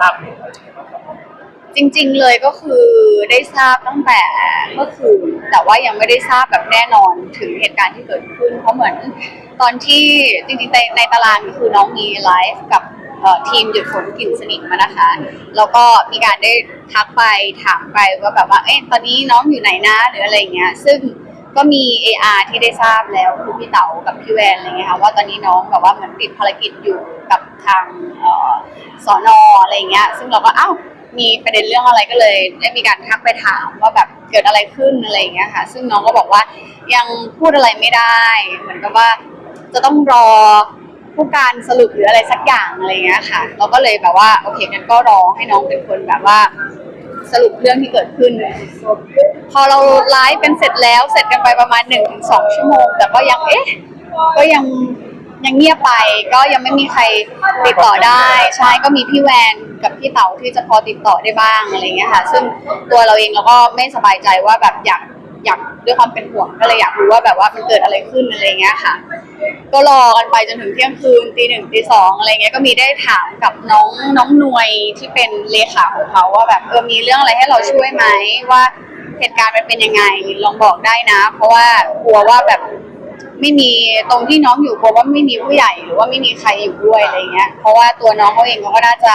ทราบเหตุอะไรบ้างครับจริง ๆ เลยก็คือได้ทราบตั้งแต่เมื่อคืนแต่ว่ายังไม่ได้ทราบแบบแน่นอนถึงเหตุการณ์ที่เกิดขึ้น เพราะเหมือนตอนที่จริงๆในในตารางก็คือน้องมีไลฟ์กับเอ่อทีมหยุดฝนกลิ่นสนิมมานะคะ แล้วก็มีการได้ทักไปถามไปว่าแบบว่าเอ๊ะตอนนี้น้องอยู่ไหนนะหรืออะไรเงี้ย ซึ่ง ก็มี AR ที่ได้ทราบแล้วคือพี่เต๋ากับพี่แวนอะไรเงี้ยค่ะว่าตอนนี้น้องแบบว่าเหมือนติดภารกิจอยู่กับทางออสอนออะไรเงี้ย ซึ่งเราก็อ้าวมีประเด็นเรื่องอะไรก็เลย ได้มีการทักไปถามว่าแบบเกิดอะไรขึ้นอะไรเงี้ยค่ะ ซึ่งน้องก็บอกว่ายังพูดอะไรไม่ได้ เหมือนกับว่าจะต้องรอผู้การสรุปหรืออะไรสักอย่างอะไรเงี้ยค่ะ เราก็เลยแบบว่าโอเคงั้นก็รอให้น้องเป็นคนแบบว่า สรุปเรื่องที่เกิดขึ้น พอเราไลฟ์เป็นเสร็จแล้วเสร็จกันไปประมาณหนึ่งถึงสองชั่วโมง แต่ก็ยังเอ๊ะก็ยังยังเงียบไปก็ยังไม่มีใครติดต่อได้ใช่ก็มีพี่แวนกับพี่เต๋าที่จะพอติดต่อได้บ้างอะไรเงี้ยค่ะ ซึ่งตัวเราเองเราก็ไม่สบายใจว่าแบบอยาก อยากด้วยความเป็นห่วงก็เลยอยากรู้ว่าแบบว่ามันเกิดอะไรขึ้นอะไรเงี้ยค่ะ ก็รอกันไปจนถึงเที่ยงคืนตีหนึ่งตีสองอะไรเงี้ยก็มีได้ถามกับน้องน้องนวยที่เป็นเลขาของเขาว่าแบบเออมีเรื่องอะไรให้เราช่วยไหมว่าเหตุการณ์มันเป็นยังไงลองบอกได้นะ เพราะว่ากลัวว่าแบบ ไม่มีตรงที่น้องอยู่กลัวว่าไม่มีผู้ใหญ่หรือว่าไม่มีใครอยู่ด้วยอะไรเงี้ย เพราะว่าตัวน้องเขาเองเขาก็น่าจะ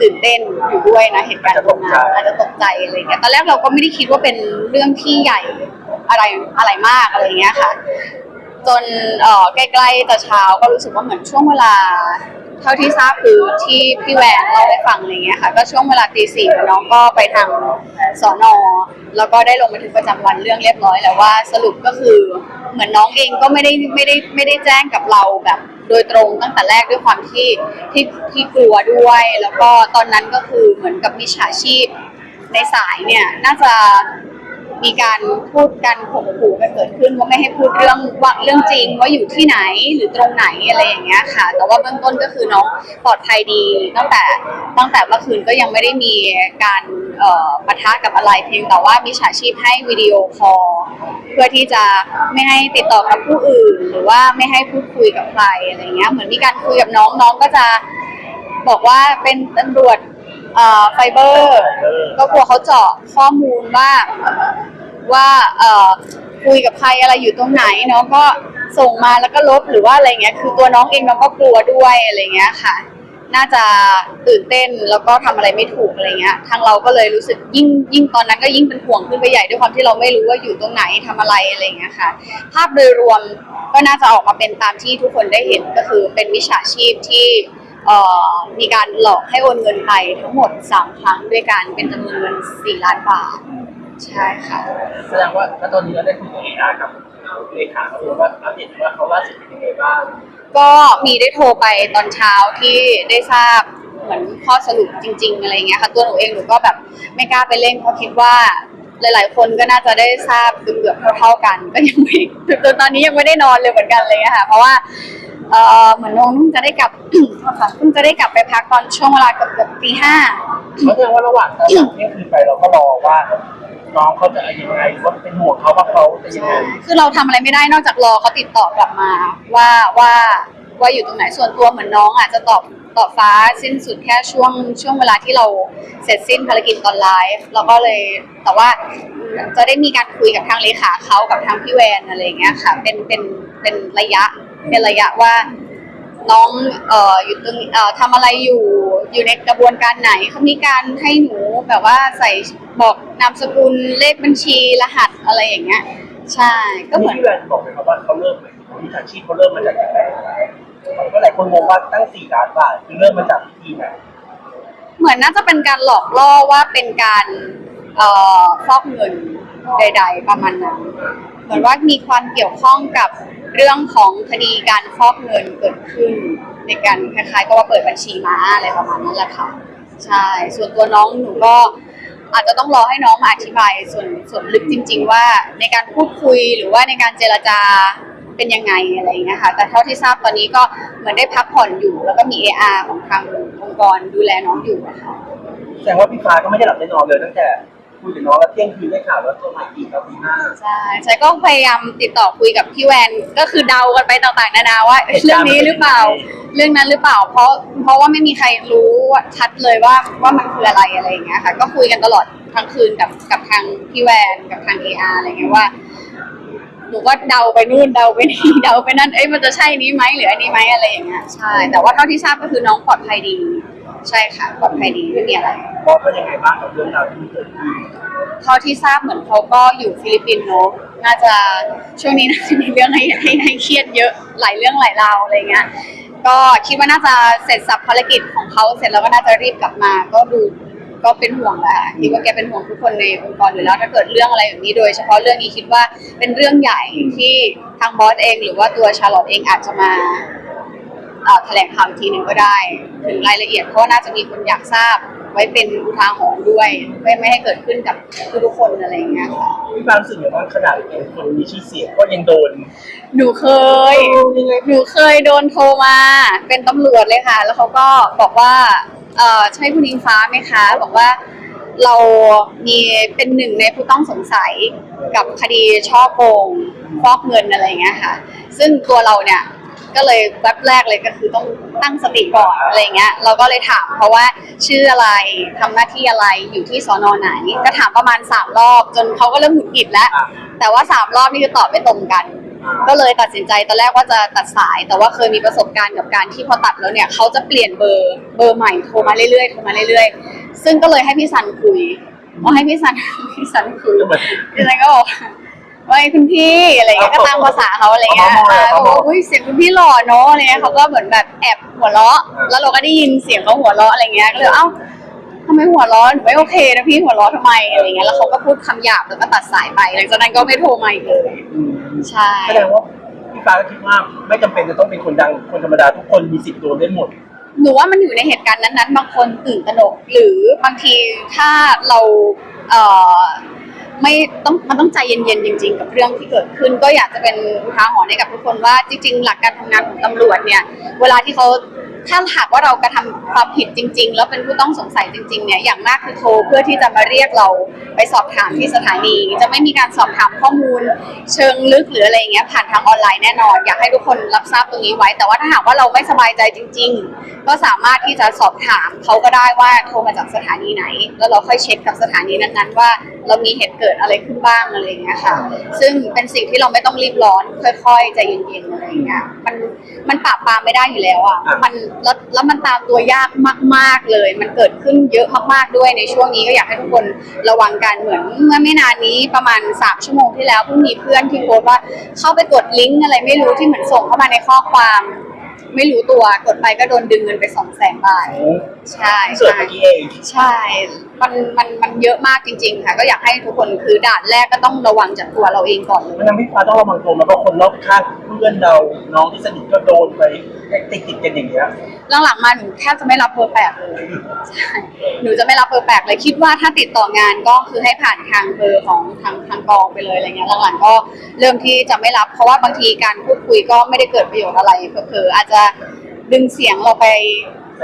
ตื่นเต้นอยู่ด้วยนะเหตุการณ์ตรงนั้นอาจจะตกใจอะไรเงี้ยตอนแรกเราก็ไม่ได้คิดว่าเป็นเรื่องที่ใหญ่อะไรอะไรมากอะไรเงี้ยค่ะ จนเอ่อใกล้ๆจะเช้าก็รู้สึกว่าเหมือนช่วงเวลา เท่าที่ทราบคือที่พี่แวนเล่าให้ฟังอะไรเงี้ยค่ะ ก็ช่วงเวลาตีสี่น้องก็ไปทางสอนอแล้วก็ได้ลงบันทึกประจำวันเรื่องเรียบร้อยแล้วว่าสรุปก็คือเหมือนน้องเองก็ไม่ได้ไม่ได้ไม่ได้แจ้งกับเราแบบโดยตรงตั้งแต่แรกด้วยความที่ที่ที่กลัวด้วย แล้วก็ตอนนั้นก็คือเหมือนกับมิจฉาชีพในสายเนี่ยน่าจะ มีการพูดกันข่มขู่กันเกิดขึ้นว่าไม่ให้พูดเรื่องว่าเรื่องจริงว่าอยู่ที่ไหนหรือตรงไหนอะไรอย่างเงี้ยค่ะ แต่ว่าเบื้องต้นก็คือน้องปลอดภัยดีตั้งแต่ตั้งแต่เมื่อคืนก็ยังไม่ได้มีการปะทะกับอะไรเพียงแต่ว่ามีฉาชีพให้วิดีโอคอลเพื่อที่จะไม่ให้ติดต่อกับผู้อื่น หรือว่าไม่ให้พูดคุยกับใครอะไรเงี้ยเหมือนมีการคุยกับน้องน้องก็จะบอกว่าเป็นตำรวจเอ่อไฟเบอร์ ก็กลัวเขาเจาะข้อมูลว่า ว่าเอ่อคุยกับใครอะไรอยู่ตรงไหนน้องก็ส่งมาแล้วก็ลบหรือว่าอะไรเงี้ยคือตัวน้องเองน้องก็กลัวด้วยอะไรเงี้ยค่ะ น่าจะตื่นเต้นแล้วก็ทำอะไรไม่ถูกอะไรเงี้ย ทางเราก็เลยรู้สึกยิ่งยิ่งตอนนั้นก็ยิ่งเป็นห่วงขึ้นไปใหญ่ด้วยความที่เราไม่รู้ว่าอยู่ตรงไหนทำอะไรอะไรเงี้ยค่ะ ภาพโดยรวมก็น่าจะออกมาเป็นตามที่ทุกคนได้เห็นก็คือเป็นมิจฉาชีพที่เอ่อมีการหลอกให้โอนเงินไปทั้งหมดสามครั้งด้วยกันเป็นจำนวนเงินสี่ล้านบาท ใช่ค่ะ แสดงว่าณตอนนี้เราได้คุยกับเออาร์กับเลขาเขาดูว่าอัปเดตว่าเขาล่าสุดเป็นยังไงบ้างก็มีได้โทรไปตอนเช้าที่ได้ทราบเหมือนข้อสรุปจริง ๆ อะไรเงี้ยค่ะ ตัวหนูเองหนูก็แบบไม่กล้าไปเร่งเพราะคิดว่าหลาย ๆ คนก็น่าจะได้ทราบเกือบๆเท่าๆกัน ก็ยังไม่จนตอนนี้ยังไม่ได้นอนเลยเหมือนกันเลยอะค่ะ เพราะว่าเออเหมือนน้องเพิ่งจะได้กลับ ค่ะเพิ่งจะได้กลับไปพักตอนช่วงเวลาเกือบๆตีห้า เพราะฉะนั้นว่าระหว่างตอนหลังเที่ยงคืนไปเราก็รอว่า น้องเขาจะยังไงว่าเป็นห่วงเขาว่าเขาจะยังไงคือเราทำอะไรไม่ได้นอกจากรอเขาติดต่อกลับมา ว่าว่าว่าอยู่ตรงไหนส่วนตัวเหมือนน้องอะจะตอบตอบฟ้าสิ้นสุดแค่ช่วงช่วงเวลาที่เราเสร็จสิ้นภารกิจตอนไลฟ์เราก็เลยแต่ว่าจะได้มีการคุยกับทางเลขาเขากับทางพี่แวนอะไรอย่างเงี้ยค่ะเป็นเป็นเป็นระยะเป็นระยะว่า น้องเอ่ออยู่ตรงเอ่อทำอะไรอยู่อยู่ในกระบวนการไหนเขามีการให้หนูแบบว่าใส่บอกนามสกุลเลขบัญชีรหัสอะไรอย่างเงี้ย ใช่ก็เหมือนที่แวนบอกเลยครับว่าเขาเริ่มเลยวิชาชีพเขาเริ่มมาจากยังไงก็หลายคนงงว่าตั้งสี่ล้านบาทคือเริ่มมาจากวิธีไหนเหมือนน่าจะเป็นการหลอกล่อว่าเป็นการเอ่อฟอกเงินใด ๆ ประมาณนั้น เหมือนว่ามีความเกี่ยวข้องกับ เรื่องของคดีการฟอกเงินเกิดขึ้น ในการคล้ายๆกับว่าเปิดบัญชีม้าอะไรประมาณนั้นแหละค่ะใช่ส่วนตัวน้องหนูก็อาจจะต้องรอให้น้องมาอธิบายส่วนส่วนลึกจริง ๆ ว่าในการพูดคุยหรือว่าในการเจรจาเป็นยังไงอะไรอย่างเงี้ยค่ะแต่เท่าที่ทราบตอนนี้ก็เหมือนได้พักผ่อนอยู่ แล้วก็มี AR ของทางองค์กรดูแลน้องอยู่อะค่ะ แสดงว่าพี่ฟ้าก็ไม่ได้หลับได้นอนเลยตั้งแต่ คุยกับน้องแล้วเที่ยงคืนได้ข่าวว่าตัวใหม่อีกแล้วปีหน้าใช่ใช่ก็พยายามติดต่อคุยกับพี่แวนก็คือเดากันไปต่างๆนานาว่าเอ้ยเรื่องนี้หรือเปล่า เรื่องนั้นหรือเปล่า เพราะเพราะว่าไม่มีใครรู้ว่าชัดเลยว่าว่ามันคืออะไรอะไรอย่างเงี้ยค่ะ ก็คุยกันตลอดทั้งคืนกับกับทางพี่แวนกับทางเออาร์อะไรเงี้ยว่าหนูก็เดาไปนู่นเดาไปนี่เดาไปนั่นเอ้ยมันจะใช่นี้ไหมหรืออันนี้ไหมอะไรอย่างเงี้ยใช่แต่ว่าเท่าที่ทราบก็คือน้องปลอดภัยดี ใช่ค่ะปลอดภัยดีไม่มีอะไรบอสเป็นยังไงบ้างกับเรื่องราวที่มันเกิดขึ้นเท่าที่ทราบเหมือนเขาก็อยู่ฟิลิปปินส์เนอะน่าจะช่วงนี้น่าจะมีเรื่องให้ให้ให้เครียดเยอะหลายเรื่องหลายราวอะไรเงี้ยก็คิดว่าน่าจะเสร็จสับภารกิจของเขาเสร็จแล้วก็น่าจะรีบกลับมา ก็ดูก็เป็นห่วงแหละคิดว่าแกเป็นห่วงทุกคนในองค์กรอยู่แล้วถ้าเกิดเรื่องอะไรแบบนี้โดย เฉพาะเรื่องนี้คิดว่าเป็นเรื่องใหญ่ที่ทางบอสเอง หรือว่าตัวชาร์ลอตเองอาจจะมาเอ่อ แถลงข่าวอีกทีหนึ่งก็ได้ ถึงรายละเอียดเพราะว่าน่าจะมีคนอยากทราบ ไว้เป็นอุทาหรณ์ด้วย ไม่ไม่ให้เกิดขึ้นกับทุกๆคนอะไรอย่างเงี้ยค่ะ พี่ปารู้สึกอย่างว่าขนาดเป็นคนมีชื่อเสียงก็ยังโดน หนูเคย หนูเคยโดนโทรมา เป็นตำรวจเลยค่ะ แล้วเขาก็บอกว่า เอ่อใช่คุณอิงฟ้าไหมคะ บอกว่าเรามีเป็นหนึ่งในผู้ต้องสงสัยกับคดีช่อโกงฟอกเงินอะไรอย่างเงี้ยค่ะ ซึ่งตัวเราเนี่ย ก็เลยแวบแรกเลยก็คือต้องตั้งสติก่อนอะไรเงี้ย เราก็เลยถามเขาว่าชื่ออะไรทำหน้าที่อะไรอยู่ที่สอนอไหน ก็ถามประมาณสามรอบ จนเขาก็เริ่มหงุดหงิดแล้วอะแต่ว่าสามรอบนี่คือตอบไม่ตรงกัน ก็เลยตัดสินใจตอนแรกว่าจะตัดสาย แต่ว่าเคยมีประสบการณ์กับการที่พอตัดแล้วเนี่ยเขาจะเปลี่ยนเบอร์เบอร์ใหม่โทรมาเรื่อยๆโทรมาเรื่อยๆ ซึ่งก็เลยให้พี่ซันคุยว่าให้พี่ซัน พี่ซันคุยก็เหมือนพี่ซันก็บอก ว่าไอ้คุณพี่อะไรเงี้ยก็ตามภาษาเขาอะไรเงี้ยเอามาอ่าเอาเขามาบอกว่าอุ้ยเสียงคุณพี่หล่อเนอะอะไรเงี้ยเขาก็เหมือนแบบแอบหัวเราะอ่าแล้วเราก็ได้ยินเสียงเขาหัวเราะอะไรเงี้ยก็เลยเอ้าทำไมหัวเราะหนูไม่โอเคนะพี่หัวเราะทำไมอะไรเงี้ยแล้วเขาก็พูดคำหยาบแล้วก็ตัดสายไปหลังจากนั้นก็ไม่โทรมาอีกเลย อืมใช่ แสดงว่าพี่ปาก็คิดว่าไม่จำเป็นจะต้องเป็นคนดังคนธรรมดาทุกคนมีสิทธิ์โดนได้หมด หนูว่ามันอยู่ในเหตุการณ์นั้นๆ บางคนตื่นตระหนก หรือบางทีถ้าเราเอ่อ ไม่ต้องมันต้องใจเย็นๆจริง ๆ กับเรื่องที่เกิดขึ้น ก็อยากจะเป็นอุทาหรณ์ให้กับทุกคนว่าจริง ๆ หลักการทำงานของตำรวจเนี่ย เวลาที่เขา ถ้าหากว่าเรากระทำความผิดจริง ๆ แล้วเป็นผู้ต้องสงสัยจริงๆเนี่ยอย่างมากคือโทรเพื่อที่จะมาเรียกเราไปสอบถามที่สถานี จะไม่มีการสอบถามข้อมูล เชิงลึกหรืออะไรเงี้ยผ่านทางออนไลน์แน่นอน อยากให้ทุกคนรับทราบตรงนี้ไว้ แต่ว่าถ้าหากว่าเราไม่สบายใจจริง ๆ ก็สามารถที่จะสอบถามเขาก็ได้ว่าโทรมาจากสถานีไหน แล้วเราค่อยเช็คกับสถานีนั้นๆว่าเรามีเหตุเกิดอะไรขึ้นบ้างอะไรเงี้ยค่ะ ซึ่งเป็นสิ่งที่เราไม่ต้องรีบร้อนค่อยๆใจเย็นๆอะไรเงี้ยมันมันปราบปรามไม่ได้อยู่แล้วอะมันแล้วแล้วมันตามตัวยากมาก ๆเลย มันเกิดขึ้นเยอะมากๆด้วยในช่วงนี้ก็อยากให้ทุกคนระวังกันเหมือนเมื่อไม่นานนี้ประมาณสามชั่วโมงที่แล้วเพิ่งมีเพื่อนที่โพสต์ว่าเข้าไปกดลิงก์อะไรไม่รู้ที่เหมือนส่งเข้ามาในข้อความ ไม่รู้ตัวกดไปก็โดนดึงเงินไปสองแสนบาท ใช่เสิร์ฟใช่เมื่อกี้เองใช่ มันมันมันเยอะมากจริง ๆ ค่ะ ก็อยากให้ทุกคนคือด่านแรกก็ต้องระวังจากตัวเราเองก่อนเลมันยทำให้พี่ปาต้องระวังตัวมาเพราะคนรอบข้างเพื่อนเราน้องที่สนิทก็โดนไปติดติดๆกันอย่างเงี้ยหลังๆมาหนูแทบจะไม่รับเบอร์แปลกเลยใช่หนูจะไม่รับเบอร์แปลกเลยคิดว่าถ้าติดต่องานก็คือให้ผ่านทางเบอร์ของทางทางกองไปเลยอะไรเงี้ยหลังๆก็เริ่มที่จะไม่รับ เพราะว่าบางทีการพูดคุยก็ไม่ได้เกิดประโยชน์อะไรเผลอๆอาจจะดึงเสียงเราไป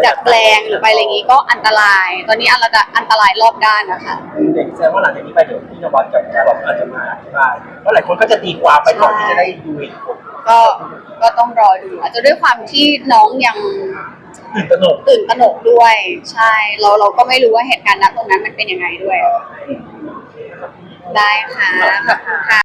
ดัดแปลงหรือไปอะไรอย่างงี้ก็อันตราย ตอนนี้อันตรายอันตรายรอบด้านนะคะเด็กแสดงว่าหลังจากนี้ไปเดี๋ยวพี่นวัดกับแกบอกอาจจะมาอธิบายเพราะหลายคนก็จะตีความไปก่อนที่จะได้ดูเหตุผลก็ก็ต้องรอดู อาจจะด้วยความที่น้องยังตื่นตระหนกตื่นตระหนกด้วย ใช่เราเราก็ไม่รู้ว่าเหตุการณ์ณตรงนั้นมันเป็นยังไงด้วย ได้ค่ะขอบคุณค่ะ